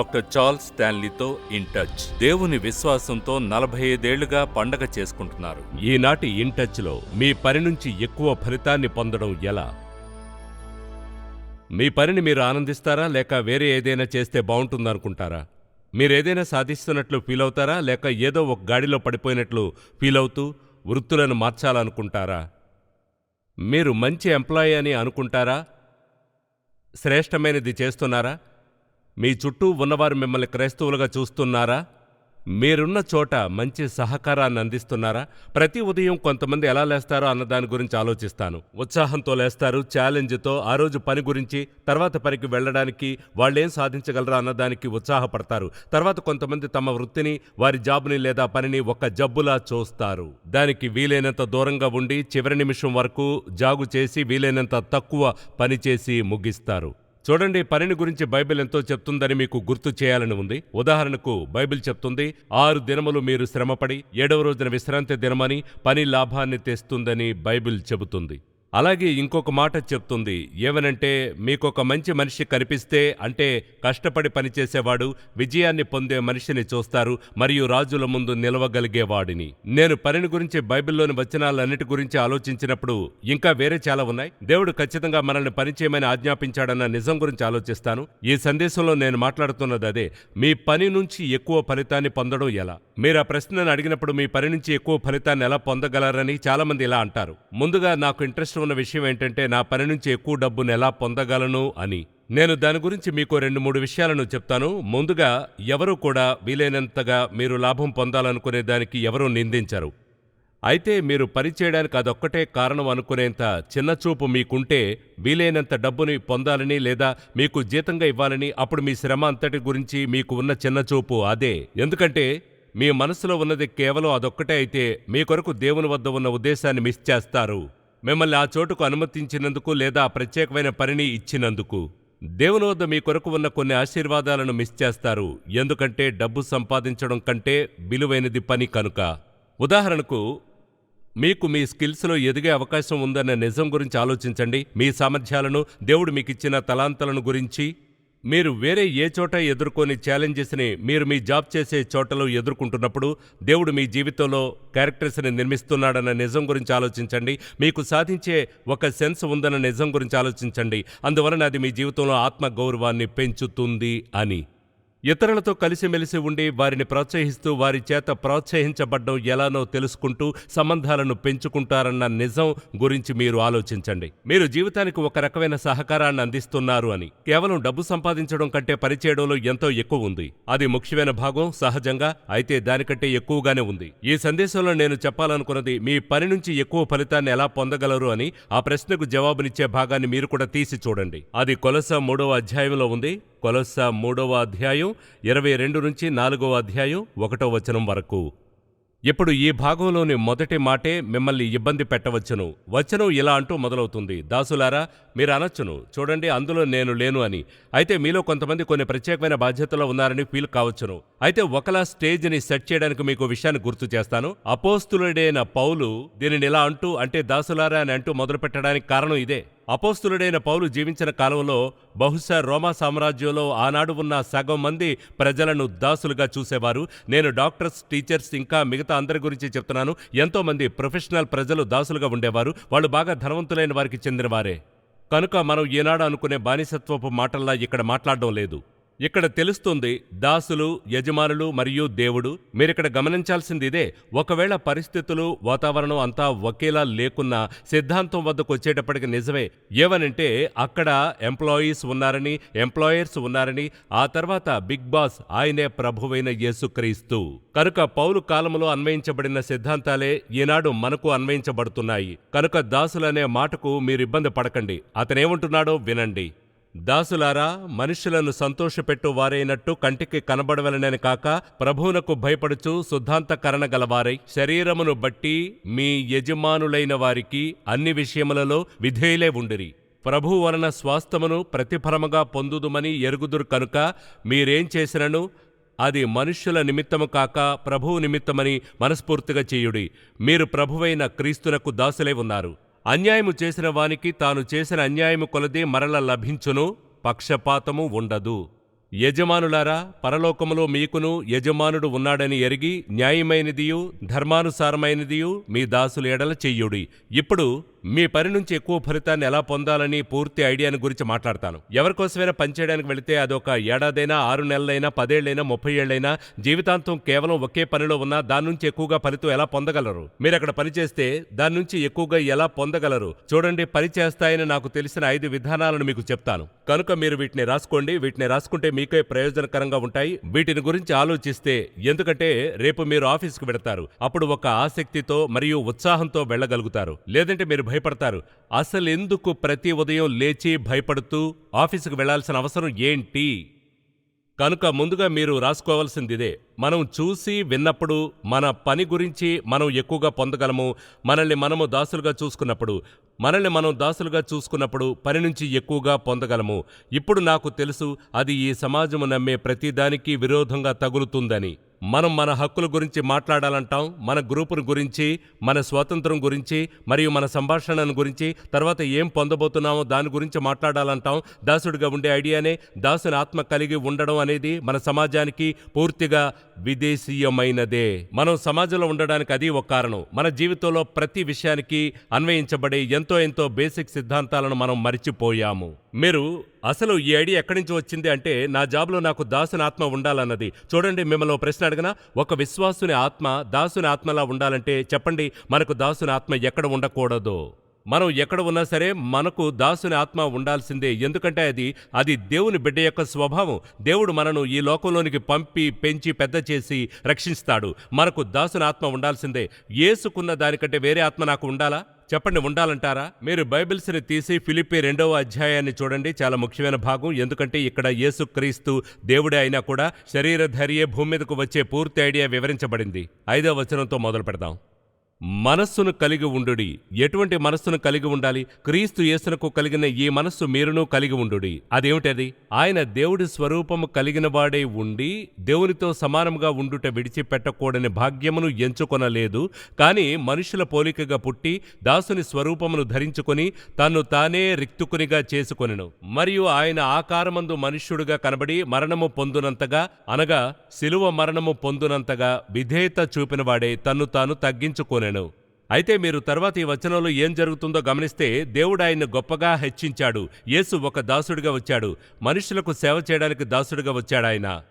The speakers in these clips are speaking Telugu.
డాక్టర్ చార్ల్స్ స్టాన్లీతో ఇన్ టచ్. దేవుని విశ్వాసంతో నలభై ఐదేళ్ళుగా పండగ చేసుకుంటున్నారు. ఈనాటి ఇన్ టచ్లో మీ పని నుంచి ఎక్కువ ఫలితాన్ని పొందడం ఎలా? మీ పనిని మీరు ఆనందిస్తారా లేక వేరే ఏదైనా చేస్తే బాగుంటుందనుకుంటారా? మీరేదైనా సాధిస్తున్నట్లు ఫీల్ అవుతారా లేక ఏదో ఒక గాడిలో పడిపోయినట్లు ఫీల్ అవుతూ వృత్తులను మార్చాలనుకుంటారా? మీరు మంచి ఎంప్లాయీ అని అనుకుంటారా? శ్రేష్టమైనది చేస్తున్నారా? మీ చుట్టూ ఉన్నవారు మిమ్మల్ని క్రైస్తవులుగా చూస్తున్నారా? మీరున్న చోట మంచి సహకారాన్ని అందిస్తున్నారా? ప్రతి ఉదయం కొంతమంది ఎలా లేస్తారో అన్న దాని గురించి ఆలోచిస్తాను. ఉత్సాహంతో లేస్తారు ఛాలెంజ్తో ఆ రోజు పని గురించి తర్వాత పనికి వెళ్ళడానికి వాళ్ళేం సాధించగలరా అన్నదానికి ఉత్సాహపడతారు. తర్వాత కొంతమంది తమ వృత్తిని వారి జాబ్ని లేదా పనిని ఒక జబ్బులా చూస్తారు. దానికి వీలైనంత దూరంగా ఉండి చివరి నిమిషం వరకు జాగు చేసి వీలైనంత తక్కువ పని చేసి ముగిస్తారు. చూడండి పనిని గురించి బైబిల్ ఎంతో చెప్తుందని మీకు గుర్తు చేయాలని ఉంది. ఉదాహరణకు బైబిల్ చెప్తుంది ఆరు దినములు మీరు శ్రమపడి ఏడవ రోజున విశ్రాంతి దినమని పని లాభాన్ని తెస్తుందని బైబిల్ చెబుతుంది. అలాగే ఇంకొక మాట చెప్తుంది. ఏమనంటే మీకొక మంచి మనిషి కనిపిస్తే అంటే కష్టపడి పనిచేసేవాడు విజయాన్ని పొందే మనిషిని చూస్తారు మరియు రాజుల ముందు నిలవగలిగేవాడిని నేను పనిని గురించి బైబిల్లోని వచనాలన్నిటి గురించి ఆలోచించినప్పుడు ఇంకా వేరే చాలా ఉన్నాయి. దేవుడు ఖచ్చితంగా మనల్ని పనిచేయమని ఆజ్ఞాపించాడన్న నిజం గురించి ఆలోచిస్తాను. ఈ సందేశంలో నేను మాట్లాడుతున్నది అదే. మీ పని నుంచి ఎక్కువ ఫలితాన్ని పొందడం ఎలా? మీరు ఆ ప్రశ్నను అడిగినప్పుడు మీ పని నుంచి ఎక్కువ ఫలితాన్ని ఎలా పొందగలరని చాలామంది ఇలా అంటారు. ముందుగా నాకు ఇంట్రెస్ట్ ఉన్న విషయం ఏంటంటే నా పని నుంచి ఎక్కువ డబ్బును ఎలా పొందగలను అని. నేను దాని గురించి మీకు రెండు మూడు విషయాలను చెప్తాను. ముందుగా ఎవరూ కూడా వీలైనంతగా మీరు లాభం పొందాలనుకునే దానికి ఎవరూ నిందించరు. అయితే మీరు పని చేయడానికి అదొక్కటే కారణం అనుకునేంత చిన్నచూపు మీకుంటే వీలైనంత డబ్బుని పొందాలని లేదా మీకు జీతంగా ఇవ్వాలని అప్పుడు మీ శ్రమ అంతటి గురించి మీకు ఉన్న చిన్నచూపు అదే. ఎందుకంటే మీ మనసులో ఉన్నది కేవలం అదొక్కటే అయితే మీ కొరకు దేవుని వద్ద ఉన్న ఉద్దేశాన్ని మిస్ చేస్తారు. మిమ్మల్ని ఆ చోటుకు అనుమతించినందుకు లేదా ప్రత్యేకమైన పనిని ఇచ్చినందుకు. దేవుని వద్ద మీ కొరకు ఉన్న కొన్ని ఆశీర్వాదాలను మిస్ చేస్తారు. ఎందుకంటే డబ్బు సంపాదించడం కంటే విలువైనది పని కనుక. ఉదాహరణకు మీకు మీ స్కిల్స్లో ఎదిగే అవకాశం ఉందన్న నిజం గురించి ఆలోచించండి. మీ సామర్థ్యాలను దేవుడు మీకిచ్చిన తలాంతలను గురించి మీరు వేరే ఏ చోట ఎదుర్కొని ఛాలెంజెస్ని మీరు మీ జాబ్ చేసే చోటలో ఎదుర్కొంటున్నప్పుడు దేవుడు మీ జీవితంలో క్యారెక్టర్స్ని నిర్మిస్తున్నాడన్న నిజం గురించి ఆలోచించండి. మీకు సాధించే ఒక సెన్స్ ఉందన్న నిజం గురించి ఆలోచించండి. అందువలన అది మీ జీవితంలో ఆత్మ గౌరవాన్ని పెంచుతుంది అని. ఇతరులతో కలిసిమెలిసి ఉండి వారిని ప్రోత్సహిస్తూ వారి చేత ప్రోత్సహించబడ్డం ఎలానో తెలుసుకుంటూ సంబంధాలను పెంచుకుంటారన్న నిజం గురించి మీరు ఆలోచించండి. మీరు జీవితానికి ఒక రకమైన సహకారాన్ని అందిస్తున్నారు అని. కేవలం డబ్బు సంపాదించడం కంటే పనిచేయడంలో ఎంతో ఎక్కువ ఉంది. అది ముఖ్యమైన భాగం సహజంగా అయితే దానికంటే ఎక్కువగానే ఉంది. ఈ సందేశంలో నేను చెప్పాలనుకున్నది మీ పని నుంచి ఎక్కువ ఫలితాన్ని ఎలా పొందగలరు అని ఆ ప్రశ్నకు జవాబునిచ్చే భాగాన్ని మీరు కూడా తీసి చూడండి. అది కొలస మూడవ అధ్యాయంలో ఉంది. కొలస్సా మూడవ అధ్యాయం ఇరవై రెండు నుంచి నాలుగవ అధ్యాయం ఒకటో వచనం వరకు. ఇప్పుడు ఈ భాగంలోని మొదటి మాటే మిమ్మల్ని ఇబ్బంది పెట్టవచ్చును. వచనం ఇలా అంటూ మొదలవుతుంది. దాసులారా మీరు అనొచ్చును. చూడండి అందులో నేను లేను అని. అయితే మీలో కొంతమంది కొన్ని ప్రత్యేకమైన బాధ్యతలో ఉన్నారని ఫీల్ కావచ్చును. అయితే ఒకలా స్టేజ్ని సెట్ చేయడానికి మీకు విషయాన్ని గుర్తు చేస్తాను. అపోస్తులుడైన పౌలు దీనిని ఇలా అంటూ అంటే దాసులారా అని అంటూ మొదలు పెట్టడానికి కారణం ఇదే. అపోస్తులుడైన పౌలు జీవించిన కాలంలో బహుశా రోమా సామ్రాజ్యంలో ఆనాడు ఉన్న సగం మంది ప్రజలను దాసులుగా చూసేవారు. నేను డాక్టర్స్ టీచర్స్ ఇంకా మిగతా అందరి గురించి చెప్తున్నాను. ఎంతోమంది ప్రొఫెషనల్ ప్రజలు దాసులుగా ఉండేవారు. వాళ్ళు బాగా ధనవంతులైన వారికి చెందినవారే. కనుక మనం ఏనాడు అనుకునే బానిసత్వపు మాటల్లా ఇక్కడ మాట్లాడడం లేదు. ఇక్కడ తెలుస్తుంది దాసులు యజమానులు మరియు దేవుడు. మీరిక్కడ గమనించాల్సింది ఇదే ఒకవేళ పరిస్థితులు వాతావరణం అంతా ఒకేలా లేకున్నా సిద్ధాంతం వద్దకు వచ్చేటప్పటికి నిజమే. ఏవనంటే అక్కడ ఎంప్లాయీస్ ఉన్నారని ఎంప్లాయర్స్ ఉన్నారని ఆ తర్వాత బిగ్ బాస్ ఆయనే ప్రభువైన యేసుక్రీస్తు. కనుక పౌలు కాలంలో అన్వయించబడిన సిద్ధాంతాలే ఈనాడు మనకు అన్వయించబడుతున్నాయి. కనుక దాసులనే మాటకు మీరు ఇబ్బంది పడకండి. అతనేమంటున్నాడో వినండి. దాసులారా మనుష్యులను సంతోషపెట్టు వారైనట్టు కంటికి కనబడవలనని కాక ప్రభువునకు భయపడుచు శుద్ధాంతకరణ గలవారై శరీరమును బట్టి మీ యజమానులైన వారికి అన్ని విషయములలో విధేయులే ఉండిరి. ప్రభు వలన స్వాస్థమును ప్రతిఫలముగా పొందుదుమని ఎరుగుదురు కనుక మీరేం చేసినను? అది మనుష్యుల నిమిత్తము కాక ప్రభువు నిమిత్తమని మనస్ఫూర్తిగా చేయుడి. మీరు ప్రభువైన క్రీస్తునకు దాసులై ఉన్నారు. అన్యాయము చేసిన వానికి తాను చేసిన అన్యాయము కొలదే మరల లభించును పక్షపాతము ఉండదు. యజమానులారా పరలోకములో మీకును యజమానుడు ఉన్నాడని ఎరిగి న్యాయమైనదియు ధర్మానుసారమైనదియు మీ దాసులు ఎడల చెయ్యుడి ఇప్పుడు మీ పని నుంచి ఎక్కువ ఫలితాన్ని ఎలా పొందాలని పూర్తి ఐడియాని గురించి మాట్లాడతాను. ఎవరికోసమైనా పనిచేయడానికి వెళితే అదొక ఏడాదైనా ఆరు నెలలైనా పదేళ్ళైనా ముప్పై ఏళ్ళైనా జీవితాంతం కేవలం ఒకే పనిలో ఉన్నా దాని నుంచి ఎక్కువగా ఫలితం ఎలా పొందగలరు? మీరు అక్కడ పనిచేస్తే దాని నుంచి ఎక్కువగా ఎలా పొందగలరు? చూడండి పని చేస్తాయని నాకు తెలిసిన ఐదు విధానాలను మీకు చెప్తాను. కనుక మీరు వీటిని రాసుకోండి. వీటిని రాసుకుంటే మీకే ప్రయోజనకరంగా ఉంటాయి. వీటిని గురించి ఆలోచిస్తే ఎందుకంటే రేపు మీరు ఆఫీస్కి వెడతారు అప్పుడు ఒక ఆసక్తితో మరియు ఉత్సాహంతో వెళ్ళగలుగుతారు. లేదంటే మీరు భయపడతారు. అసలెందుకు ప్రతి ఉదయం లేచి భయపడుతూ ఆఫీసుకు వెళ్ళాల్సిన అవసరం ఏంటి? కనుక ముందుగా మీరు రాసుకోవాల్సిందిదే. మనం చూసి విన్నప్పుడు మన పని గురించి మనం ఎక్కువగా పొందగలము. మనల్ని మనము దాసులుగా చూసుకున్నప్పుడు మనల్ని మనం దాసులుగా చూసుకున్నప్పుడు పని నుంచి ఎక్కువగా పొందగలము. ఇప్పుడు నాకు తెలుసు అది ఈ సమాజము నమ్మే ప్రతిదానికి విరోధంగా తగులుతుందని. మనం మన హక్కుల గురించి మాట్లాడాలంటాం మన గ్రూపును గురించి మన స్వాతంత్రం గురించి మరియు మన సంభాషణను గురించి తర్వాత ఏం పొందబోతున్నామో దాని గురించి మాట్లాడాలంటాం. దాసుడిగా ఉండే ఐడియానే దాసుని ఆత్మ కలిగి ఉండడం అనేది మన సమాజానికి పూర్తిగా విదేశీయమైనదే. మనం సమాజంలో ఉండడానికి అది ఒక కారణం. మన జీవితంలో ప్రతి విషయానికి అన్వయించబడే ఎంతో ఎంతో బేసిక్ సిద్ధాంతాలను మనం మరిచిపోయాము. మీరు అసలు ఈ ఐడియా ఎక్కడి నుంచి వచ్చింది అంటే నా జాబ్లో నాకు దాసుని ఆత్మ ఉండాలన్నది. చూడండి మిమ్మల్ని ప్రశ్న అడగనా ఒక విశ్వాసుని ఆత్మ దాసుని ఆత్మలా ఉండాలంటే చెప్పండి మనకు దాసుని ఆత్మ ఎక్కడ ఉండకూడదు? మనం ఎక్కడ ఉన్నా సరే మనకు దాసుని ఆత్మ ఉండాల్సిందే. ఎందుకంటే అది అది దేవుని బిడ్డ యొక్క స్వభావం. దేవుడు మనను ఈ లోకంలోనికి పంపి పెంచి పెద్ద చేసి రక్షిస్తాడు. మనకు దాసుని ఆత్మ ఉండాల్సిందే. ఏసుకున్న దానికంటే వేరే ఆత్మ నాకు ఉండాలా? చెప్పండి ఉండాలంటారా? మీరు బైబిల్స్ని తీసి ఫిలిపి రెండవ అధ్యాయాన్ని చూడండి. చాలా ముఖ్యమైన భాగం. ఎందుకంటే ఇక్కడ యేసుక్రీస్తు దేవుడే అయినా కూడా శరీరధారియే భూమి మీదకు వచ్చే పూర్తి ఐడియా వివరించబడింది. ఐదవ వచనంతో మొదలు పెడదాం. మనస్సును కలిగి ఉండుడి. ఎటువంటి మనస్సును కలిగి ఉండాలి? క్రీస్తు యేసునకు కలిగిన ఈ మనస్సు మీరును కలిగి ఉండుడి. అదేమిటది? ఆయన దేవుడి స్వరూపము కలిగిన వాడే ఉండి దేవునితో సమానముగా ఉండుట విడిచిపెట్టకూడని భాగ్యమును ఎంచుకొనలేదు. కాని మనుషుల పోలికగా పుట్టి దాసుని స్వరూపమును ధరించుకొని తను తానే రిక్తుకునిగా చేసుకొనెను. మరియు ఆయన ఆకారమందు మనుష్యుడుగా కనబడి మరణము పొందునంతగా అనగా శిలువ మరణము పొందునంతగా విధేయత చూపినవాడే తన్ను తాను తగ్గించుకొనెను. అయితే మీరు తర్వాత ఈ వచనంలో ఏం జరుగుతుందో గమనిస్తే దేవుడు ఆయన్ను గొప్పగా హెచ్చించాడు. యేసు ఒక దాసుడిగా వచ్చాడు. మనుషులకు సేవ చేయడానికి దాసుడిగా వచ్చాడు ఆయన.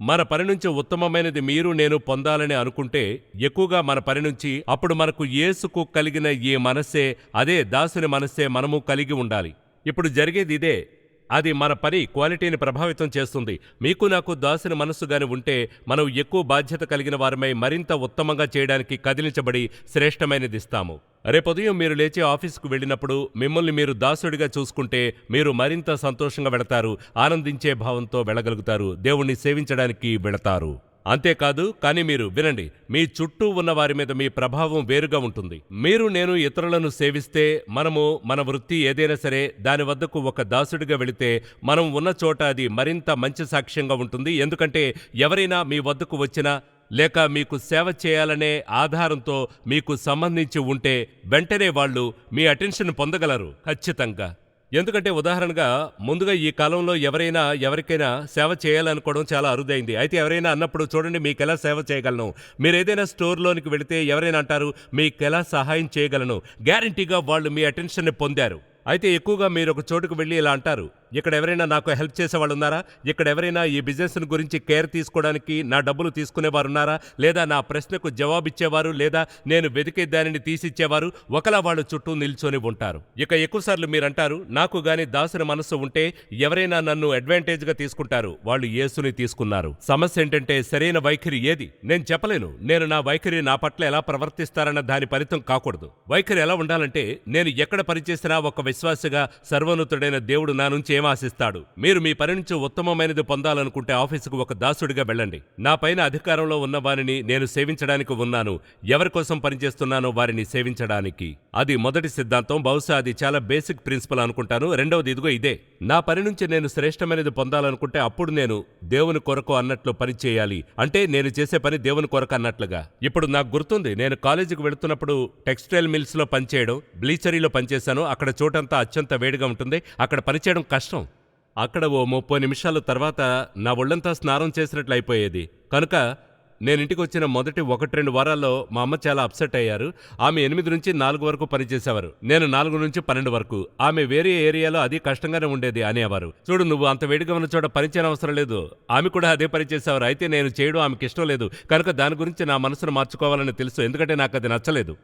మన పని నుంచి ఉత్తమమైనది మీరు నేను పొందాలని అనుకుంటే ఎక్కువగా మన పని నుంచి అప్పుడు మనకు యేసుకు కలిగిన ఈ మనస్సే అదే దాసుని మనస్సే మనము కలిగి ఉండాలి. ఇప్పుడు జరిగేది ఇదే. అది మన పని క్వాలిటీని ప్రభావితం చేస్తుంది. మీకు నాకు దాసుని మనస్సుగాని ఉంటే మనం ఎక్కువ బాధ్యత కలిగిన వారమై మరింత ఉత్తమంగా చేయడానికి కదిలించబడి శ్రేష్టమైనది ఇస్తాము. రేపు ఉదయం మీరు లేచి ఆఫీసుకు వెళ్ళినప్పుడు మిమ్మల్ని మీరు దాసుడిగా చూసుకుంటే మీరు మరింత సంతోషంగా వెళతారు ఆనందించే భావంతో వెళ్ళగలుగుతారు దేవుణ్ణి సేవించడానికి వెళతారు. అంతేకాదు కానీ మీరు వినండి మీ చుట్టూ ఉన్న వారి మీద మీ ప్రభావం వేరుగా ఉంటుంది. మీరు నేను ఇతరులను సేవిస్తే మనము మన వృత్తి ఏదైనా సరే దాని వద్దకు ఒక దాసుడిగా వెళితే మనం ఉన్న చోట అది మరింత మంచి సాక్ష్యంగా ఉంటుంది. ఎందుకంటే ఎవరైనా మీ వద్దకు వచ్చినా లేక మీకు సేవ చేయాలనే ఆధారంతో మీకు సంబంధించి ఉంటే వెంటనే వాళ్ళు మీ అటెన్షన్ పొందగలరు. ఖచ్చితంగా. ఎందుకంటే ఉదాహరణగా ముందుగా ఈ కాలంలో ఎవరైనా ఎవరికైనా సేవ చేయాలనుకోవడం చాలా అరుదైంది. అయితే ఎవరైనా అన్నప్పుడు చూడండి మీకు ఎలా సేవ చేయగలను? మీరు ఏదైనా స్టోర్లోనికి వెళితే ఎవరైనా అంటారు మీకు ఎలా సహాయం చేయగలను? గ్యారంటీగా వాళ్ళు మీ అటెన్షన్ని పొందారు. అయితే ఎక్కువగా మీరు ఒక చోటుకు వెళ్ళి ఇలా అంటారు. ఇక్కడ ఎవరైనా నాకు హెల్ప్ చేసేవాళ్ళు ఉన్నారా? ఇక్కడ ఎవరైనా ఈ బిజినెస్ గురించి కేర్ తీసుకోవడానికి నా డబ్బులు తీసుకునేవారు ఉన్నారా? లేదా నా ప్రశ్నకు జవాబిచ్చేవారు లేదా నేను వెతికే దానిని తీసిచ్చేవారు? ఒకలా వాళ్ళు చుట్టూ నిల్చొని ఉంటారు. ఇక ఎక్కువసార్లు మీరంటారు నాకు గాని దాసుని మనస్సు ఉంటే ఎవరైనా నన్ను అడ్వాంటేజ్గా తీసుకుంటారు. వాళ్ళు యేసుని తీసుకున్నారు. సమస్య ఏంటంటే సరైన వైఖరి ఏది? నేను చెప్పలేను. నేను నా వైఖరి నా పట్ల ఎలా ప్రవర్తిస్తారన్న దాని ఫలితం కాకూడదు. వైఖరి ఎలా ఉండాలంటే నేను ఎక్కడ పనిచేసినా ఒక విశ్వాసగా సర్వోన్నతుడైన దేవుడు నా నుంచి ఏం ఆశిస్తాడు మీరు మీ పని నుంచి ఉత్తమమైనది పొందాలనుకుంటే ఆఫీసుకు ఒక దాసుడిగా వెళ్ళండి. నా పైన అధికారంలో ఉన్న వారిని నేను సేవించడానికి ఉన్నాను. ఎవరి కోసం పనిచేస్తున్నానో వారిని సేవించడానికి. అది మొదటి సిద్ధాంతం. బహుశా అది చాలా బేసిక్ ప్రిన్సిపల్ అనుకుంటాను. రెండవది ఇదిగో ఇదే. నా పని నుంచి నేను శ్రేష్టమైనది పొందాలనుకుంటే అప్పుడు నేను దేవుని కొరకు అన్నట్లు పని చేయాలి. అంటే నేను చేసే పని దేవుని కొరకు అన్నట్లుగా. ఇప్పుడు నాకు గుర్తుంది. నేను కాలేజీకి వెళుతున్నప్పుడు టెక్స్టైల్ మిల్స్లో పనిచేయడం బ్లీచరీలో పనిచేశాను. అక్కడ చోటంతా అత్యంత వేడిగా ఉంటుంది. అక్కడ పనిచేయడం కష్టం. అక్కడ ఓ ముప్పై నిమిషాల తర్వాత నా ఒళ్ళంతా స్నానం చేసినట్లు అయిపోయేది. కనుక నేనింటికి వచ్చిన మొదటి ఒకటి రెండు వారాల్లో మా అమ్మ చాలా అప్సెట్ అయ్యారు. ఆమె ఎనిమిది నుంచి నాలుగు వరకు పనిచేసేవారు. నేను నాలుగు నుంచి పన్నెండు వరకు. ఆమె వేరే ఏరియాలో అది కష్టంగానే ఉండేది అనేవారు. చూడు నువ్వు అంత వేడిగా ఉన్న చోట పనిచేయని అవసరం లేదు. ఆమె కూడా అదే పనిచేసేవారు అయితే నేను చేయడం ఆమెకి ఇష్టం లేదు. కనుక దాని గురించి నా మనసును మార్చుకోవాలని తెలుసు. ఎందుకంటే నాకు అది నచ్చలేదు.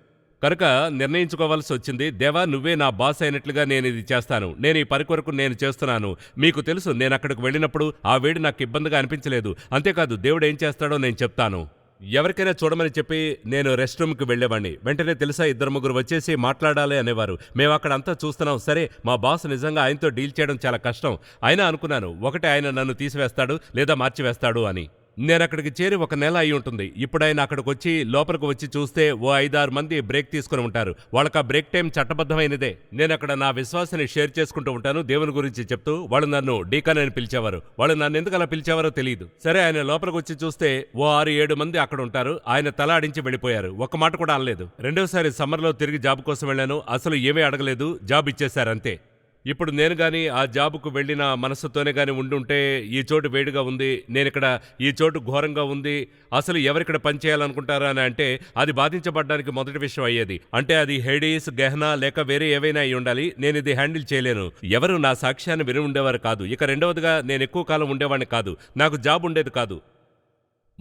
కనుక నిర్ణయించుకోవాల్సి వచ్చింది. దేవా నువ్వే నా బాస్ అయినట్లుగా నేను ఇది చేస్తాను. నేను ఈ పని కొరకు నేను చేస్తున్నాను. మీకు తెలుసు నేను అక్కడికి వెళ్ళినప్పుడు ఆ వేడి నాకు ఇబ్బందిగా అనిపించలేదు. అంతేకాదు దేవుడు ఏం చేస్తాడో నేను చెప్తాను. ఎవరికైనా చూడమని చెప్పి నేను రెస్ట్ రూమ్కి వెళ్ళేవాడిని వెంటనే తెలుసా ఇద్దరు ముగ్గురు వచ్చేసి మాట్లాడాలి అనేవారు. మేము అక్కడ అంతా చూస్తున్నాం. సరే మా బాస్ నిజంగా ఆయనతో డీల్ చేయడం చాలా కష్టం. అయినా అనుకున్నాను ఒకటే ఆయన నన్ను తీసివేస్తాడు లేదా మార్చివేస్తాడు అని. నేను అక్కడికి చేరి ఒక నెల అయి ఉంటుంది. ఇప్పుడు ఆయన అక్కడికి వచ్చి లోపలికి వచ్చి చూస్తే ఓ ఐదారు మంది బ్రేక్ తీసుకుని ఉంటారు. వాళ్ళకి ఆ బ్రేక్ టైం చట్టబద్ధమైనదే. నేను అక్కడ నా విశ్వాసాన్ని షేర్ చేసుకుంటూ ఉంటాను. దేవుని గురించి చెప్తూ వాళ్ళు నన్ను డీకాన్ అని పిలిచేవారు. వాళ్ళు నన్ను ఎందుకు అలా పిలిచేవారో తెలియదు. సరే ఆయన లోపలికి వచ్చి చూస్తే ఓ ఆరు ఏడు మంది అక్కడ ఉంటారు. ఆయన తల అడించి వెళ్ళిపోయారు. ఒక్క మాట కూడా అనలేదు. రెండోసారి సమ్మర్లో తిరిగి జాబ్ కోసం వెళ్ళాను. అసలు ఏమీ అడగలేదు. జాబ్ ఇచ్చేశారు అంతే. ఇప్పుడు నేను గాని ఆ జాబుకు వెళ్ళిన మనసుతోనే గాని ఉండుంటే ఈ చోటు వేడిగా ఉంది నేను ఇక్కడ ఈ చోటు ఘోరంగా ఉంది అసలు ఎవరిక్కడ పని చేయాలనుకుంటారా అని అంటే అది బాధించబడడానికి మొదటి విషయం అయ్యేది. అంటే అది హెడీస్ గెహనా లేక వేరే ఏవైనా అయి ఉండాలి నేను ఇది హ్యాండిల్ చేయలేను. ఎవరు నా సాక్ష్యాన్ని విని ఉండేవారు కాదు. ఇక రెండవదిగా నేను ఎక్కువ కాలం ఉండేవాడిని కాదు. నాకు జాబ్ ఉండేది కాదు.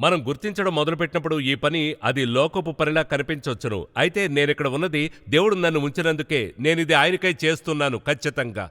మనం గుర్తించడం మొదలుపెట్టినప్పుడు ఈ పని అది లోకపు పనిలా కనిపించవచ్చును అయితే నేనిక్కడ ఉన్నది దేవుడు నన్ను ఉంచినందుకే నేనిది ఆయనకై చేస్తున్నాను ఖచ్చితంగా.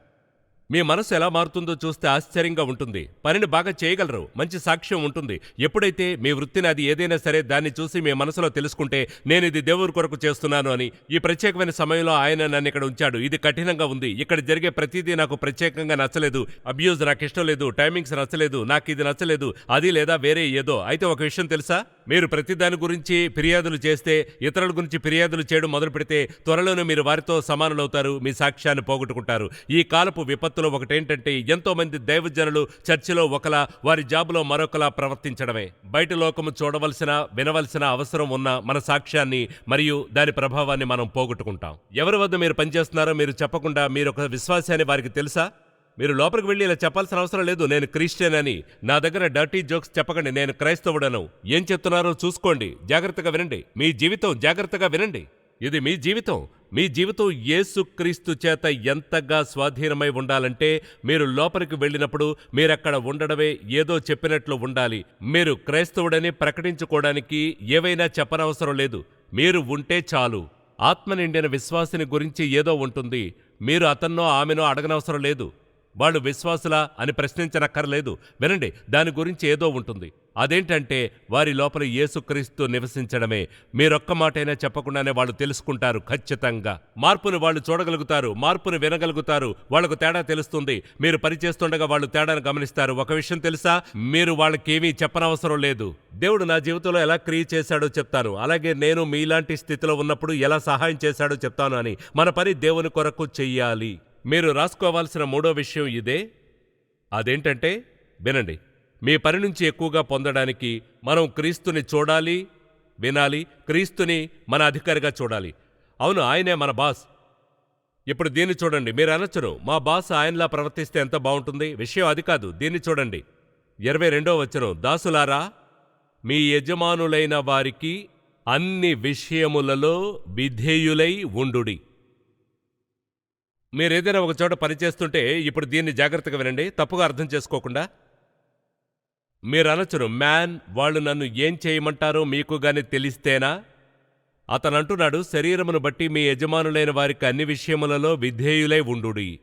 మీ మనసు ఎలా మారుతుందో చూస్తే ఆశ్చర్యంగా ఉంటుంది. పనిని బాగా చేయగలరు. మంచి సాక్ష్యం ఉంటుంది. ఎప్పుడైతే మీ వృత్తిని అది ఏదైనా సరే దాన్ని చూసి మీ మనసులో తెలుసుకుంటే నేను ఇది దేవుడి కొరకు చేస్తున్నాను అని ఈ ప్రత్యేకమైన సమయంలో ఆయన నన్ను ఇక్కడ ఉంచాడు. ఇది కఠినంగా ఉంది. ఇక్కడ జరిగే ప్రతిదీ నాకు ప్రత్యేకంగా నచ్చలేదు. అబ్యూజ్ నాకు ఇష్టం లేదు. టైమింగ్స్ నచ్చలేదు. నాకు ఇది నచ్చలేదు. అది లేదా వేరే ఏదో. అయితే ఒక విషయం తెలుసా? మీరు ప్రతి దాని గురించి ఫిర్యాదులు చేస్తే ఇతరుల గురించి ఫిర్యాదులు చేయడం మొదలు పెడితే త్వరలోనే మీరు వారితో సమానులవుతారు మీ సాక్ష్యాన్ని పోగొట్టుకుంటారు. ఈ కాలపు విపత్తులో ఒకటేంటంటే ఎంతోమంది దైవజనులు చర్చిలో ఒకలా వారి జాబులో మరొకలా ప్రవర్తించడమే. బయట లోకము చూడవలసిన వినవలసిన అవసరం ఉన్న మన సాక్ష్యాన్ని మరియు దాని ప్రభావాన్ని మనం పోగొట్టుకుంటాం. ఎవరి వద్ద మీరు పనిచేస్తున్నారో మీరు చెప్పకుండా మీరు ఒక విశ్వాసాన్ని వారికి తెలుసా? మీరు లోపలికి వెళ్ళి ఇలా చెప్పాల్సిన అవసరం లేదు. నేను క్రిస్టియన్ అని. నా దగ్గర డర్టీ జోక్స్ చెప్పకండి. నేను క్రైస్తవుడను. ఏం చెప్తున్నారో చూసుకోండి. జాగ్రత్తగా వినండి. మీ జీవితం జాగ్రత్తగా వినండి. ఇది మీ జీవితం. మీ జీవితం యేసుక్రీస్తు చేత ఎంతగా స్వాధీనమై ఉండాలంటే మీరు లోపలికి వెళ్ళినప్పుడు మీరక్కడ ఉండడమే ఏదో చెప్పినట్లు ఉండాలి. మీరు క్రైస్తవుడని ప్రకటించుకోవడానికి ఏవైనా చెప్పనవసరం లేదు. మీరు ఉంటే చాలు. ఆత్మ నిండిన విశ్వాసిని గురించి ఏదో ఉంటుంది. మీరు అతన్నో ఆమెనో అడగనవసరం లేదు. వాళ్ళు విశ్వాసులా అని ప్రశ్నించనక్కర్లేదు. వినండి దాని గురించి ఏదో ఉంటుంది. అదేంటంటే వారి లోపల యేసుక్రీస్తు నివసించడమే. మీరొక్క మాటైనా చెప్పకుండానే వాళ్ళు తెలుసుకుంటారు ఖచ్చితంగా. మార్పును వాళ్ళు చూడగలుగుతారు మార్పును వినగలుగుతారు. వాళ్ళకు తేడా తెలుస్తుంది. మీరు పనిచేస్తుండగా వాళ్ళు తేడాను గమనిస్తారు. ఒక విషయం తెలుసా? మీరు వాళ్ళకేమీ చెప్పనవసరం లేదు. దేవుడు నా జీవితంలో ఎలా క్రియ చేశాడో చెప్తాను. అలాగే నేను మీలాంటి స్థితిలో ఉన్నప్పుడు ఎలా సహాయం చేశాడో చెప్తాను అని. మన పని దేవుని కొరకు చెయ్యాలి. మీరు రాసుకోవాల్సిన మూడో విషయం ఇదే. అదేంటంటే వినండి మీ పని నుంచి ఎక్కువగా పొందడానికి మనం క్రీస్తుని చూడాలి వినాలి క్రీస్తుని మన అధికారిగా చూడాలి. అవును ఆయనే మన బాస్. ఇప్పుడు దీన్ని చూడండి మీరు అనొచ్చును మా బాస్ ఆయనలా ప్రవర్తిస్తే ఎంత బాగుంటుంది? విషయం అది కాదు దీన్ని చూడండి. ఇరవై రెండో వచనం దాసులారా మీ యజమానులైన వారికి అన్ని విషయములలో విధేయులై ఉండుడి. మీరేదైనా ఒక చోట పనిచేస్తుంటే ఇప్పుడు దీన్ని జాగ్రత్తగా వినండి తప్పుగా అర్థం చేసుకోకుండా. మీరు అనొచ్చును మ్యాన్ వాళ్ళు నన్ను ఏం చేయమంటారో మీకు గాని తెలిస్తేనా? అతనంటున్నాడు శరీరమును బట్టి మీ యజమానులైన వారికి అన్ని విషయములలో విధేయులై ఉండుడి.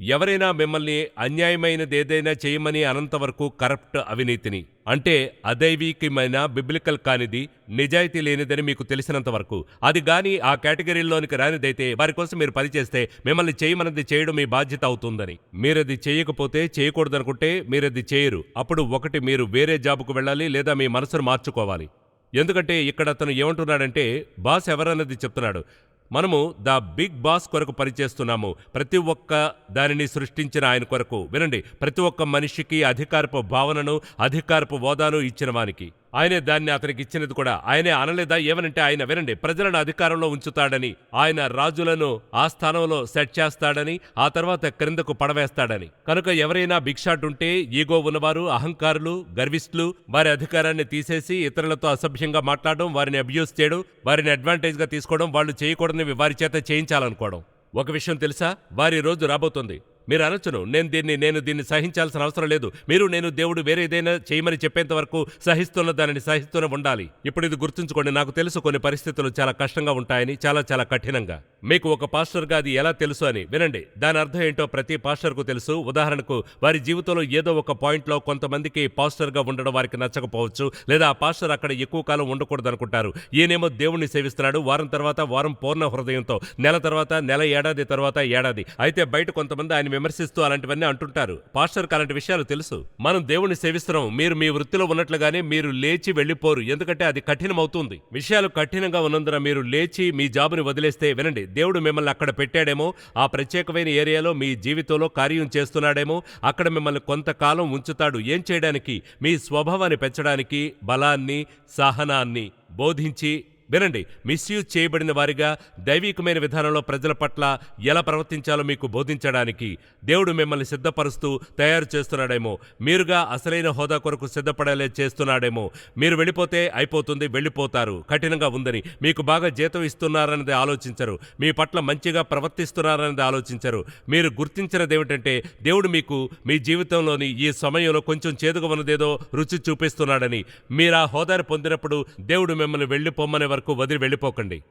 ఎవరైనా మిమ్మల్ని అన్యాయమైనదేదైనా చేయమని అనంతవరకు కరప్ట్ అవినీతిని. అంటే అదైవీకమైన బిబ్లికల్ కానిది నిజాయితీ లేనిదని మీకు తెలిసినంత వరకు. అది గాని ఆ కేటగిరీలోనికి రానిదైతే వారి కోసం మీరు పనిచేస్తే మిమ్మల్ని చేయమన్నది చేయడం మీ బాధ్యత అవుతుందని. మీరది చేయకపోతే చేయకూడదనుకుంటే మీరది చేయరు. అప్పుడు ఒకటి మీరు వేరే జాబుకు వెళ్ళాలి లేదా మీ మనసును మార్చుకోవాలి. ఎందుకంటే ఇక్కడ అతను ఏమంటున్నాడంటే బాస్ ఎవరన్నది చెప్తున్నాడు. మనము ద బిగ్ బాస్ కొరకు పనిచేస్తున్నాము. ప్రతి ఒక్క దానిని సృష్టించిన ఆయన కొరకు. వినండి ప్రతి ఒక్క మనిషికి అధికారపు భావనను అధికారపు హోదాను ఇచ్చిన వానికి. ఆయనే దాన్ని అతనికి ఇచ్చినది కూడా ఆయనే అనలేదా? ఏమనంటే ఆయన వినండి ప్రజలను అధికారంలో ఉంచుతాడని ఆయన రాజులను ఆ స్థానంలో సెట్ చేస్తాడని ఆ తర్వాత క్రిందకు పడవేస్తాడని. కనుక ఎవరైనా భిక్షాటుంటే ఈగో ఉన్నవారు అహంకారులు గర్విస్టులు వారి అధికారాన్ని తీసేసి ఇతరులతో అసభ్యంగా మాట్లాడడం వారిని అబ్యూస్ చేయడం వారిని అడ్వాంటేజ్గా తీసుకోవడం వాళ్ళు చేయకూడనివి వారి చేత చేయించాలనుకోవడం. ఒక విషయం తెలుసా? వారి రోజు రాబోతుంది. మీరు అనొచ్చును నేను దీన్ని నేను దీన్ని సహించాల్సిన అవసరం లేదు. మీరు నేను దేవుడు వేరే ఏదైనా చేయమని చెప్పేంత వరకు సహిస్తున్న దానిని సహిస్తూనే ఉండాలి. ఇప్పుడు ఇది గుర్తుంచుకోండి నాకు తెలుసు కొన్ని పరిస్థితులు చాలా కష్టంగా ఉంటాయని చాలా చాలా కఠినంగా. మీకు ఒక పాస్టర్గా అది ఎలా తెలుసు అని వినండి. దాని అర్థం ఏంటో ప్రతి పాస్టర్కు తెలుసు. ఉదాహరణకు వారి జీవితంలో ఏదో ఒక పాయింట్లో కొంతమందికి పాస్టర్గా ఉండడం వారికి నచ్చకపోవచ్చు లేదా ఆ పాస్టర్ అక్కడ ఎక్కువ కాలం ఉండకూడదు అనుకుంటారు ఈయనేమో దేవుణ్ణి సేవిస్తున్నాడు వారం తర్వాత వారం పూర్ణ హృదయంతో నెల తర్వాత నెల ఏడాది తర్వాత ఏడాది. అయితే బయట కొంతమంది ఆయన విమర్శిస్తూ అలాంటివన్నీ అంటుంటారు. పాస్టర్కి అలాంటి విషయాలు తెలుసు. మనం దేవుణ్ణి సేవిస్తున్నాం. మీరు మీ వృత్తిలో ఉన్నట్లుగానే మీరు లేచి వెళ్ళిపోరు. ఎందుకంటే అది కఠినమవుతుంది. విషయాలు కఠినంగా ఉన్నందున మీరు లేచి మీ జాబుని వదిలేస్తే వినండి. దేవుడు మిమ్మల్ని అక్కడ పెట్టాడేమో. ఆ ప్రత్యేకమైన ఏరియాలో మీ జీవితంలో కార్యం చేస్తున్నాడేమో. అక్కడ మిమ్మల్ని కొంతకాలం ఉంచుతాడు. ఏం చేయడానికి? మీ స్వభావాన్ని పెంచడానికి బలాన్ని సహనాన్ని బోధించి వినండి మిస్యూజ్ చేయబడిన వారిగా దైవికమైన విధానంలో ప్రజల పట్ల ఎలా ప్రవర్తించాలో మీకు బోధించడానికి దేవుడు మిమ్మల్ని సిద్ధపరుస్తూ తయారు చేస్తున్నాడేమో. మీరుగా అసలైన హోదా కొరకు సిద్ధపడేలా చేస్తున్నాడేమో. మీరు వెళ్ళిపోతే అయిపోతుంది వెళ్ళిపోతారు. కఠినంగా ఉందని మీకు బాగా జీతం ఇస్తున్నారన్నది ఆలోచించరు. మీ పట్ల మంచిగా ప్రవర్తిస్తున్నారన్నది ఆలోచించరు. మీరు గుర్తించినది ఏమిటంటే దేవుడు మీకు మీ జీవితంలోని ఈ సమయంలో కొంచెం చేదుగా ఉన్నదేదో రుచి చూపిస్తున్నాడని. మీరు ఆ హోదాని పొందినప్పుడు దేవుడు మిమ్మల్ని వెళ్ళిపోమ్మనే వరకు వదిలి వెళ్ళిపోకండి.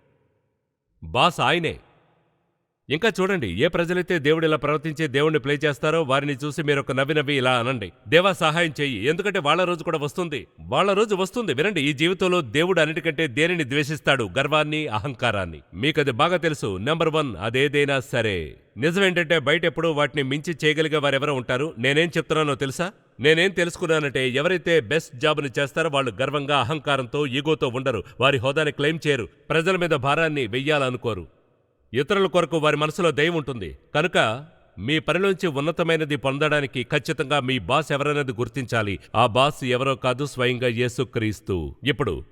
బాస్ ఆయనే. ఇంకా చూడండి ఏ ప్రజలైతే దేవుడు ఇలా ప్రవర్తించి దేవుణ్ణి ప్లే చేస్తారో వారిని చూసి మీరు ఒక నవ్వి నవ్వి ఇలా అనండి. దేవా సహాయం చెయ్యి ఎందుకంటే వాళ్ళ రోజు కూడా వస్తుంది. వాళ్ళ రోజు వస్తుంది వినండి. ఈ జీవితంలో దేవుడు అన్నిటికంటే దేనిని ద్వేషిస్తాడు? గర్వాన్ని అహంకారాన్ని. మీకు అది బాగా తెలుసు. నెంబర్ వన్ అదేదైనా సరే. నిజమేంటంటే బయట ఎప్పుడూ వాటిని మించి చేయగలిగే వారెవరో ఉంటారు. నేనేం చెప్తున్నానో తెలుసా? నేనేం తెలుసుకున్నానంటే ఎవరైతే బెస్ట్ జాబ్ని చేస్తారో వాళ్ళు గర్వంగా అహంకారంతో ఈగోతో ఉండరు. వారి హోదాని క్లెయిమ్ చేయరు. ప్రజల మీద భారాన్ని వెయ్యాలనుకోరు. ఇతరుల కొరకు వారి మనసులో దయ ఉంటుంది. కనుక మీ పనిలోంచి ఉన్నతమైనది పొందడానికి ఖచ్చితంగా మీ బాస్ ఎవరన్నది గుర్తించాలి. ఆ బాస్ ఎవరో కాదు స్వయంగా యేసుక్రీస్తు. ఇప్పుడు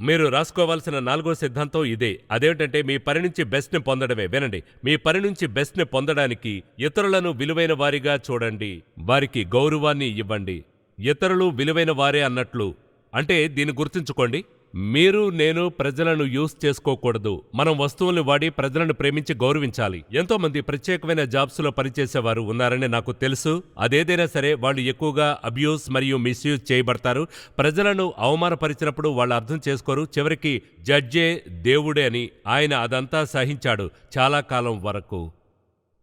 మీరు రాసుకోవాల్సిన నాలుగో సిద్ధాంతం ఇదే. అదేమిటంటే మీ పని నుంచి బెస్ట్ని పొందడమే. వినండి. మీ పని నుంచి బెస్ట్ని పొందడానికి ఇతరులను విలువైన వారిగా చూడండి. వారికి గౌరవాన్ని ఇవ్వండి. ఇతరులు విలువైన వారే అన్నట్లు. అంటే దీన్ని గుర్తుంచుకోండి. మీరు నేను ప్రజలను యూస్ చేసుకోకూడదు. మనం వస్తువుల్ని వాడి ప్రజలను ప్రేమించి గౌరవించాలి. ఎంతో మంది ప్రత్యేకమైన జాబ్స్లో పనిచేసేవారు ఉన్నారని నాకు తెలుసు. అదేదైనా సరే వాళ్ళు ఎక్కువగా అబ్యూస్ మరియు మిస్యూజ్ చేయబడతారు. ప్రజలను అవమానపరిచినప్పుడు వాళ్ళు అర్థం చేసుకోరు. చివరికి జడ్జే దేవుడే అని ఆయన అదంతా సహించాడు. చాలా కాలం వరకు.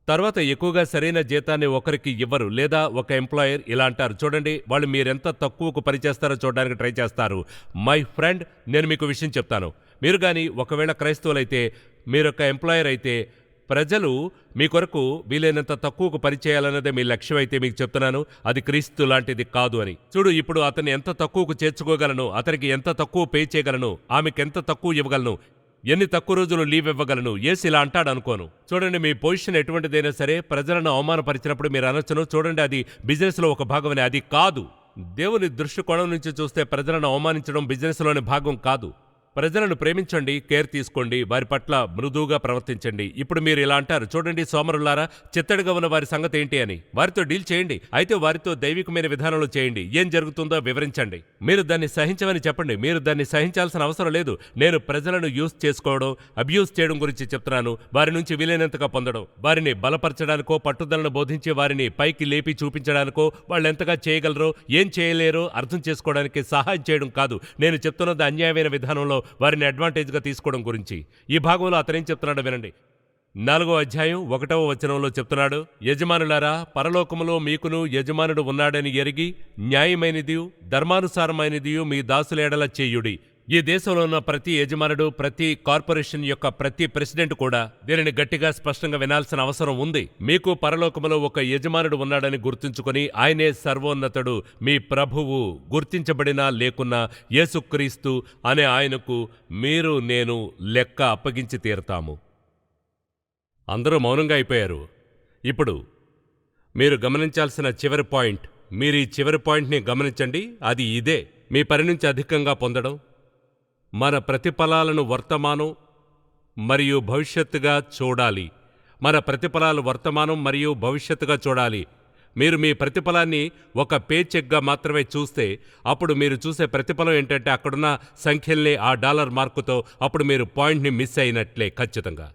తర్వాత ఎక్కువగా సరైన జీతాన్ని ఒకరికి ఇవ్వరు లేదా ఒక ఎంప్లాయర్ ఇలా అంటారు. చూడండి వాళ్ళు మీరెంత తక్కువకు పనిచేస్తారో చూడడానికి ట్రై చేస్తారు. మై ఫ్రెండ్ నేను మీకు విషయం చెప్తాను. మీరు కానీ ఒకవేళ క్రైస్తవులైతే మీరొక ఎంప్లాయర్ అయితే ప్రజలు మీ కొరకు వీలైనంత తక్కువకు పనిచేయాలన్నదే మీ లక్ష్యం అయితే మీకు చెప్తున్నాను. అది క్రీస్తు లాంటిది కాదు అని. చూడు ఇప్పుడు అతన్ని ఎంత తక్కువకు చేర్చుకోగలను అతనికి ఎంత తక్కువ పే చేయగలను ఆమెకెంత ఎంత తక్కువ ఇవ్వగలను ఎన్ని తక్కువ రోజులు లీవ్ ఇవ్వగలను? ఏసి ఇలా అంటాడు అనుకోను. చూడండి మీ పొజిషన్ ఎటువంటిదైనా సరే ప్రజలను అవమానపరిచినప్పుడు మీరు అనొచ్చును. చూడండి అది బిజినెస్లో ఒక భాగమని. అది కాదు. దేవుని దృష్టికోణం నుంచి చూస్తే ప్రజలను అవమానించడం బిజినెస్లోని భాగం కాదు. ప్రజలను ప్రేమించండి కేర్ తీసుకోండి వారి పట్ల మృదువుగా ప్రవర్తించండి. ఇప్పుడు మీరు ఇలా అంటారు. చూడండి సోమరులారా చిత్తడిగా ఉన్న వారి సంగతి ఏంటి అని. వారితో డీల్ చేయండి. అయితే వారితో దైవికమైన విధానంలో చేయండి. ఏం జరుగుతుందో వివరించండి. మీరు దాన్ని సహించమని చెప్పండి. మీరు దాన్ని సహించాల్సిన అవసరం లేదు. నేను ప్రజలను యూస్ చేసుకోవడం అబ్యూస్ చేయడం గురించి చెప్తున్నాను. వారి నుంచి వీలైనంతగా పొందడం. వారిని బలపరచడానికో పట్టుదలను బోధించి వారిని పైకి లేపి చూపించడానికో వాళ్ళు ఎంతగా చేయగలరో ఏం చేయలేరో అర్థం చేసుకోవడానికి సహాయం చేయడం కాదు. నేను చెప్తున్నది అన్యాయమైన విధానంలో వారిని అడ్వాంటేజ్గా తీసుకోవడం గురించి. ఈ భాగంలో అతనేం చెప్తున్నాడో వినండి. నాలుగో అధ్యాయం ఒకటవ వచనంలో చెప్తున్నాడు యజమానులారా పరలోకములో మీకును యజమానుడు ఉన్నాడని ఎరిగి న్యాయమైనదియు ధర్మానుసారమైనదియు మీ దాసులేడల చేయుడి. ఈ దేశంలో ఉన్న ప్రతి యజమానుడు ప్రతి కార్పొరేషన్ యొక్క ప్రతి ప్రెసిడెంట్ కూడా దీనిని గట్టిగా స్పష్టంగా వినాల్సిన అవసరం ఉంది. మీకు పరలోకములో ఒక యజమానుడు ఉన్నాడని గుర్తుంచుకొని ఆయనే సర్వోన్నతుడు మీ ప్రభువు గుర్తించబడినా లేకున్నా యేసుక్రీస్తు అనే ఆయనకు మీరు నేను లెక్క అప్పగించి తీరతాము. అందరూ మౌనంగా అయిపోయారు. ఇప్పుడు మీరు గమనించాల్సిన చివరి పాయింట్ మీరు ఈ చివరి పాయింట్ని గమనించండి. అది ఇదే. మీ పని నుంచి అధికంగా పొందడం. మన ప్రతిఫలాలను వర్తమానం మరియు భవిష్యత్తుగా చూడాలి. మన ప్రతిఫలాలు వర్తమానం మరియు భవిష్యత్తుగా చూడాలి. మీరు మీ ప్రతిఫలాన్ని ఒక పే చెక్గా మాత్రమే చూస్తే అప్పుడు మీరు చూసే ప్రతిఫలం ఏంటంటే అక్కడున్న సంఖ్యల్ని ఆ డాలర్ మార్కుతో అప్పుడు మీరు పాయింట్ని మిస్ అయినట్లే ఖచ్చితంగా.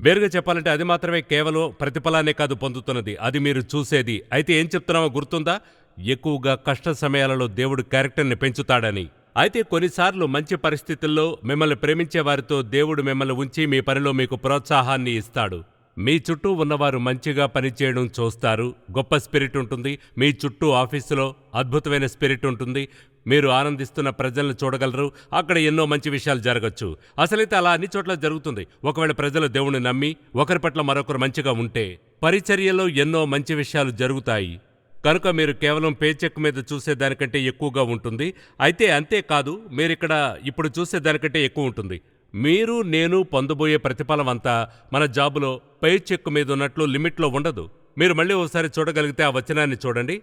వేరుగా చెప్పాలంటే అది మాత్రమే కేవలం ప్రతిఫలాన్నే కాదు పొందుతున్నది. అది మీరు చూసేది. అయితే ఏం చెప్తున్నామో గుర్తుందా? ఎక్కువగా కష్ట సమయాలలో దేవుడు క్యారెక్టర్ని పెంచుతాడని. అయితే కొన్నిసార్లు మంచి పరిస్థితుల్లో మిమ్మల్ని ప్రేమించే వారితో దేవుడు మిమ్మల్ని ఉంచి మీ పనిలో మీకు ప్రోత్సాహాన్ని ఇస్తాడు. మీ చుట్టూ ఉన్నవారు మంచిగా పనిచేయడం చూస్తారు. గొప్ప స్పిరిట్ ఉంటుంది. మీ చుట్టూ ఆఫీసులో అద్భుతమైన స్పిరిట్ ఉంటుంది. మీరు ఆనందిస్తున్న ప్రజలను చూడగలరు. అక్కడ ఎన్నో మంచి విషయాలు జరగచ్చు. అసలైతే అలా అన్ని చోట్ల జరుగుతుంది. ఒకవేళ ప్రజలు దేవుణ్ణి నమ్మి ఒకరి పట్ల మరొకరు మంచిగా ఉంటే పరిచర్యలో ఎన్నో మంచి విషయాలు జరుగుతాయి. కనుక మీరు కేవలం పేచెక్ మీద చూసేదానికంటే ఎక్కువగా ఉంటుంది. అయితే అంతేకాదు మీరిక్కడ ఇప్పుడు చూసేదానికంటే ఎక్కువ ఉంటుంది. మీరు నేను పొందబోయే ప్రతిఫలం అంతా మన జాబులో పే చెక్ మీద ఉన్నట్లు లిమిట్లో ఉండదు. మీరు మళ్ళీ ఒకసారి చూడగలిగితే ఆ వచనాన్ని చూడండి.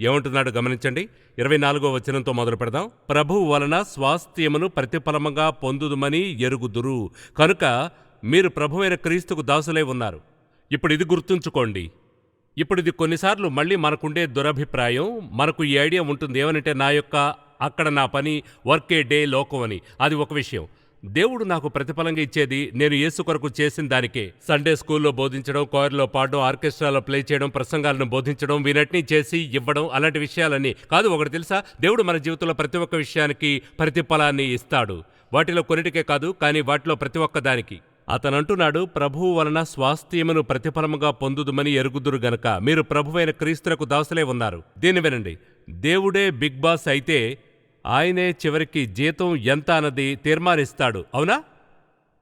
ఏమంటున్నాడు గమనించండి. ఇరవై నాలుగో వచనంతో మొదలు పెడదాం. ప్రభువు వలన స్వాస్థ్యమును ప్రతిఫలముగా పొందుదుమని ఎరుగుదురు. కనుక మీరు ప్రభువైన క్రీస్తుకు దాసులై ఉన్నారు. ఇప్పుడు ఇది గుర్తుంచుకోండి. ఇప్పుడు ఇది కొన్నిసార్లు మళ్ళీ మనకుండే దురభిప్రాయం మనకు ఈ ఐడియా ఉంటుంది ఏమనంటే నా యొక్క అక్కడ నా పని వర్కే డే లోకం అని. అది ఒక విషయం. దేవుడు నాకు ప్రతిఫలంగా ఇచ్చేది నేను యేసు కొరకు చేసిన దానికే. సండే స్కూల్లో బోధించడం కోయర్లో పాడడం ఆర్కెస్ట్రాలో ప్లే చేయడం ప్రసంగాలను బోధించడం వీనటిని చేసి ఇవ్వడం అలాంటి విషయాలన్నీ. కాదు ఒకటి తెలుసా? దేవుడు మన జీవితంలో ప్రతి ఒక్క విషయానికి ప్రతిఫలాన్ని ఇస్తాడు. వాటిలో కొన్నిటికే కాదు కానీ వాటిలో ప్రతి ఒక్క దానికి. అతనంటున్నాడు ప్రభువు వలన స్వాస్థ్యమును ప్రతిఫలముగా పొందుదుమని ఎరుగుదురు గనక మీరు ప్రభువైన క్రీస్తులకు దాసులే ఉన్నారు. దీన్ని వినండి. దేవుడే బిగ్ బాస్ అయితే ఆయనే చివరికి జీతం ఎంత అన్నది తీర్మానిస్తాడు. అవునా?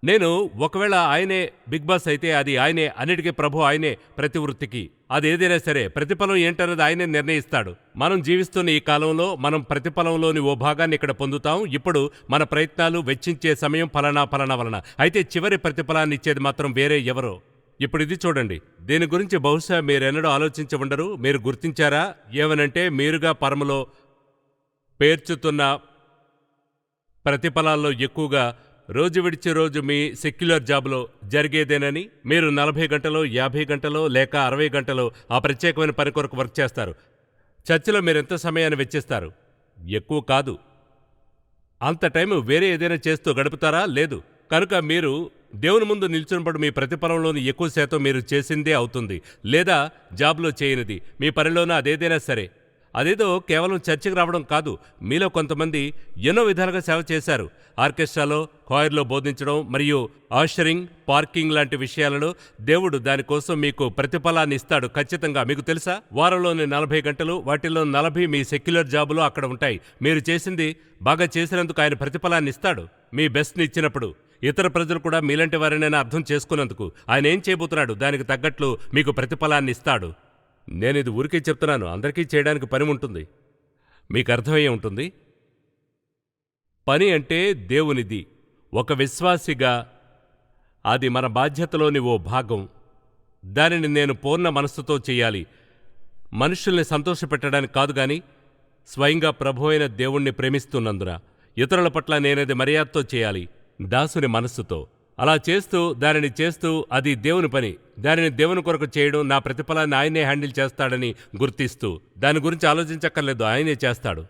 నేను ఒకవేళ ఆయనే బిగ్ బాస్ అయితే అది ఆయనే అన్నిటికీ ప్రభు ఆయనే ప్రతి వృత్తికి అది ఏదైనా సరే ప్రతిఫలం ఏంటన్నది ఆయనే నిర్ణయిస్తాడు. మనం జీవిస్తున్న ఈ కాలంలో మనం ప్రతిఫలంలోని ఓ భాగాన్ని ఇక్కడ పొందుతాం. ఇప్పుడు మన ప్రయత్నాలు వెచ్చించే సమయం ఫలానా ఫలానా వలన. అయితే చివరి ప్రతిఫలాన్ని ఇచ్చేది మాత్రం వేరే ఎవరో? ఇప్పుడు ఇది చూడండి. దీని గురించి బహుశా మీరెన్నడూ ఆలోచించి ఉండరు. మీరు గుర్తించారా? ఏమనంటే మీరుగా పరమలో పేర్చుతున్న ప్రతిఫలాల్లో ఎక్కువగా రోజు విడిచి రోజు మీ సెక్యులర్ జాబ్లో జరిగేదేనని మీరు నలభై గంటలో యాభై గంటలో లేక అరవై గంటలో ఆ ప్రత్యేకమైన పని కొరకు వర్క్ చేస్తారు. చర్చిలో మీరు ఎంత సమయాన్ని వెచ్చిస్తారు? ఎక్కువ కాదు. అంత టైం వేరే ఏదైనా చేస్తూ గడుపుతారా? లేదు. కనుక మీరు దేవుని ముందు నిల్చున్నప్పుడు మీ ప్రతిఫలంలోని ఎక్కువ శాతం మీరు చేసిందే అవుతుంది. లేదా జాబ్లో చేయనిది. మీ పనిలోనూ అదేదైనా సరే. అదేదో కేవలం చర్చకు రావడం కాదు మీలో కొంతమంది ఎన్నో విధాలుగా సేవ చేశారు. ఆర్కెస్ట్రాలో కాయర్లో బోధించడం మరియు ఆషరింగ్ పార్కింగ్ లాంటి విషయాలలో దేవుడు దానికోసం మీకు ప్రతిఫలాన్ని ఇస్తాడు ఖచ్చితంగా. మీకు తెలుసా? వారంలోని నలభై గంటలు వాటిలో నలభై మీ సెక్యులర్ జాబులో అక్కడ ఉంటాయి. మీరు చేసింది బాగా చేసినందుకు ఆయన ప్రతిఫలాన్ని ఇస్తాడు. మీ బెస్ట్ని ఇచ్చినప్పుడు. ఇతర ప్రజలు కూడా మీలాంటి వారినైనా అర్థం చేసుకున్నందుకు. ఆయన ఏం చేయబోతున్నాడు? దానికి తగ్గట్లు మీకు ప్రతిఫలాన్ని ఇస్తాడు. నేను ఇది ఊరికే చెప్తున్నాను. అందరికీ చేయడానికి పని ఉంటుంది మీకు అర్థమయ్యే ఉంటుంది. పని అంటే దేవునిది. ఒక విశ్వాసిగా అది మన బాధ్యతలోని ఓ భాగం. దానిని నేను పూర్ణ మనస్సుతో చేయాలి. మనుషుల్ని సంతోషపెట్టడానికి కాదు గాని స్వయంగా ప్రభు అయిన దేవుణ్ణి ప్రేమిస్తున్నందున. ఇతరుల పట్ల నేనది మర్యాదతో చేయాలి. దాసుని మనస్సుతో. అలా చేస్తూ దానిని చేస్తూ అది దేవుని పని. దానిని దేవుని కొరకు చేయడం నా ప్రతిఫలాన్ని ఆయనే హ్యాండిల్ చేస్తాడని గుర్తిస్తూ. దాని గురించి ఆలోచించక్కర్లేదు ఆయనే చేస్తాడు.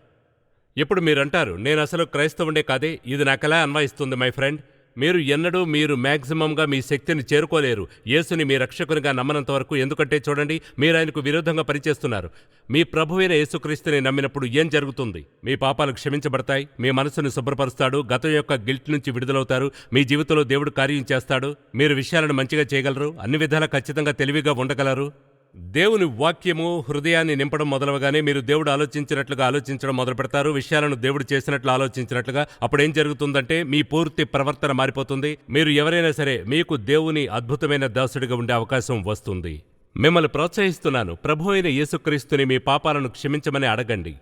ఇప్పుడు మీరంటారు నేను అసలు క్రైస్తవుండే కాదే? ఇది నాకెలా అన్వయిస్తుంది మై ఫ్రెండ్? మీరు ఎన్నడూ మీరు మ్యాక్సిమంగా మీ శక్తిని చేరుకోలేరు. యేసుని మీ రక్షకునిగా నమ్మనంత వరకు ఎందుకంటే చూడండి మీరు ఆయనకు విరోధంగా పనిచేస్తున్నారు. మీ ప్రభువైన యేసుక్రీస్తుని నమ్మినప్పుడు ఏం జరుగుతుంది? మీ పాపాలు క్షమించబడతాయి మీ మనసును శుభ్రపరుస్తాడు గతం యొక్క గిల్ట్ నుంచి విడుదలవుతారు మీ జీవితంలో దేవుడు కార్యం చేస్తాడు. మీరు విషయాలను మంచిగా చేయగలరు అన్ని విధాలా ఖచ్చితంగా తెలివిగా ఉండగలరు. దేవుని వాక్యము హృదయాన్ని నింపడం మొదలవగానే మీరు దేవుడు ఆలోచించినట్లుగా ఆలోచించడం మొదలు పెడతారు. విషయాలను దేవుడు చేసినట్లు ఆలోచించినట్లుగా అప్పుడేం జరుగుతుందంటే మీ పూర్తి ప్రవర్తన మారిపోతుంది. మీరు ఎవరైనా సరే మీకు దేవుని అద్భుతమైన దాసుడిగా ఉండే అవకాశం వస్తుంది. మిమ్మల్ని ప్రోత్సహిస్తున్నాను. ప్రభు అయిన యేసుక్రీస్తుని మీ పాపాలను క్షమించమని అడగండి.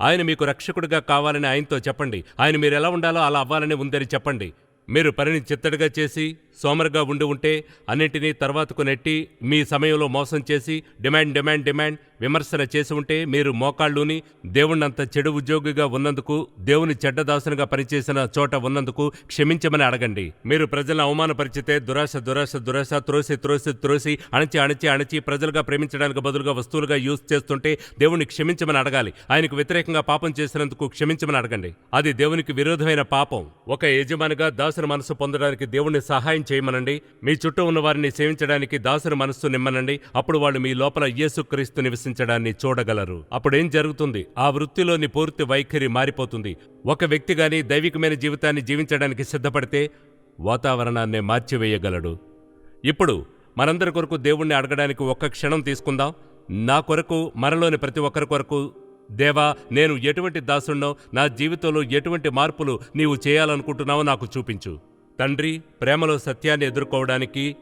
ఆయన మీకు రక్షకుడిగా కావాలని ఆయనతో చెప్పండి. ఆయన మీరు ఎలా ఉండాలో అలా అవ్వాలని ఉందని చెప్పండి. మీరు పనిని చిత్తడిగా చేసి సోమరుగా ఉండి ఉంటే అన్నింటినీ తర్వాతకు నెట్టి మీ సమయంలో మోసం చేసి డిమాండ్ డిమాండ్ డిమాండ్ విమర్శన చేసి ఉంటే మీరు మోకాళ్ళుని దేవుణ్ణంత చెడు ఉద్యోగిగా ఉన్నందుకు దేవుని చెడ్డదాసునిగా పనిచేసిన చోట ఉన్నందుకు క్షమించమని అడగండి. మీరు ప్రజలను అవమానపరిచితే దురాశ దురాశ దురాశ త్రోసి త్రోసి త్రోసి అణచి అణచి అణచి ప్రజలుగా ప్రేమించడానికి బదులుగా వస్తువులుగా యూజ్ చేస్తుంటే దేవుణ్ణి క్షమించమని అడగాలి. ఆయనకు వ్యతిరేకంగా పాపం చేసినందుకు క్షమించమని అడగండి. అది దేవునికి విరోధమైన పాపం. ఒక యజమానిగా దాసుని మనసు పొందడానికి దేవుణ్ణి సహాయం చేయమనండి. మీ చుట్టూ ఉన్న వారిని సేవించడానికి దాసుని మనస్సు నిమ్మనండి. అప్పుడు వాళ్ళు మీ లోపల యేసుక్రీస్తు నివసించడాన్ని చూడగలరు. అప్పుడేం జరుగుతుంది? ఆ వృత్తిలోని పూర్తి వైఖరి మారిపోతుంది. ఒక వ్యక్తి గాని దైవికమైన జీవితాన్ని జీవించడానికి సిద్ధపడితే వాతావరణాన్ని మార్చివేయగలడు. ఇప్పుడు మనందరి కొరకు దేవుణ్ణి అడగడానికి ఒక్క క్షణం తీసుకుందాం. నా కొరకు మనలోని ప్రతి ఒక్కరి కొరకు దేవా నేను ఎటువంటి దాసుణ్ణో నా జీవితంలో ఎటువంటి మార్పులు నీవు చేయాలనుకుంటున్నావో నాకు చూపించు. తండ్రి ప్రేమలో సత్యాన్ని ఎదుర్కోవడానికి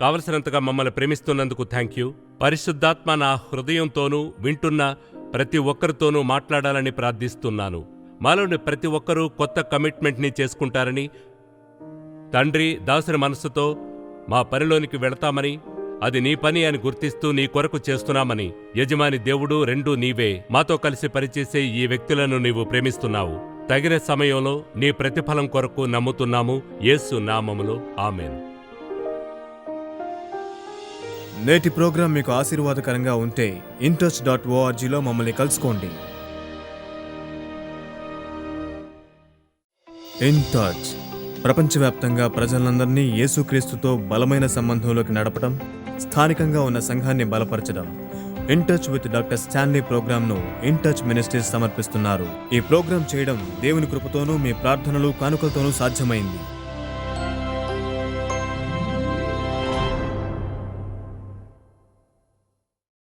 కావలసినంతగా మమ్మల్ని ప్రేమిస్తున్నందుకు థ్యాంక్ యూ పరిశుద్ధాత్మ నా హృదయంతోనూ వింటున్న ప్రతి ఒక్కరితోనూ మాట్లాడాలని ప్రార్థిస్తున్నాను. మాలోని ప్రతి ఒక్కరూ కొత్త కమిట్మెంట్ని చేసుకుంటారని తండ్రి దాసుని మనస్సుతో మా పనిలోనికి వెళతామని అది నీ పని అని గుర్తిస్తూ నీ కొరకు చేస్తున్నామని యజమాని దేవుడు రెండూ నీవే. మాతో కలిసి పనిచేసే ఈ వ్యక్తులను నీవు ప్రేమిస్తున్నావు. తగిన సమయంలో నీ ప్రతిఫలం కొరకు నమ్ముతున్నాము. యేసు నామములో. ఆమెను. నేటి ప్రోగ్రాం మీకు ఆశీర్వాదకరంగా ఉంటే ఇంట్రెస్ట్ డాట్ ఓఆర్జీలో మమ్మల్ని కలుసుకోండి. ఇన్ టచ్ ప్రపంచవ్యాప్తంగా ప్రజలందరినీ యేసుక్రీస్తుతో బలమైన సంబంధంలోకి నడపడం స్థానికంగా ఉన్న సంఘాన్ని బలపరచడం. In touch with doctor Stanley ప్రోగ్రాంను in touch ministries సమర్పిస్తున్నారు. ఈ ప్రోగ్రాం చేయడం దేవుని కృపతోనూ మీ ప్రార్థనలు కానుకలతోనూ సాధ్యమైంది.